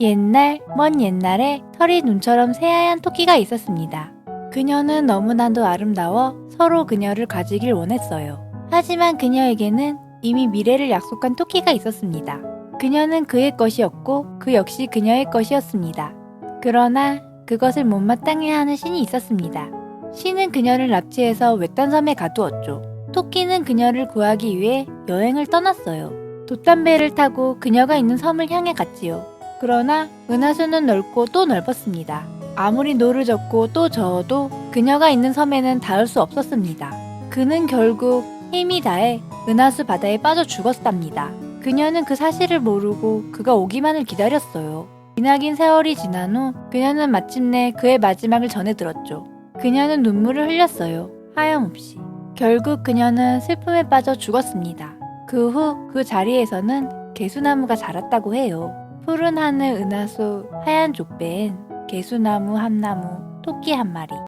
옛날, 먼 옛날에 털이 눈처럼 새하얀 토끼가 있었습니다. 그녀는 너무나도 아름다워 서로 그녀를 가지길 원했어요. 하지만 그녀에게는 이미 미래를 약속한 토끼가 있었습니다. 그녀는 그의 것이었고 그 역시 그녀의 것이었습니다. 그러나 그것을 못마땅해 하는 신이 있었습니다. 신은 그녀를 납치해서 외딴 섬에 가두었죠. 토끼는 그녀를 구하기 위해 여행을 떠났어요. 돛담배를 타고 그녀가 있는 섬을 향해 갔지요. 그러나 은하수는 넓고 또 넓었습니다. 아무리 노를 젓고 또 저어도 그녀가 있는 섬에는 닿을 수 없었습니다. 그는 결국 힘이 다해 은하수 바다에 빠져 죽었답니다. 그녀는 그 사실을 모르고 그가 오기만을 기다렸어요. 기나긴 세월이 지난 후 그녀는 마침내 그의 마지막을 전해 들었죠. 그녀는 눈물을 흘렸어요. 하염없이. 결국 그녀는 슬픔에 빠져 죽었습니다. 그 후그 자리에서는 개수나무가 자랐다고 해요. 푸른 하늘 은하수 하얀 족배엔 개수나무 한 나무 토끼 한 마리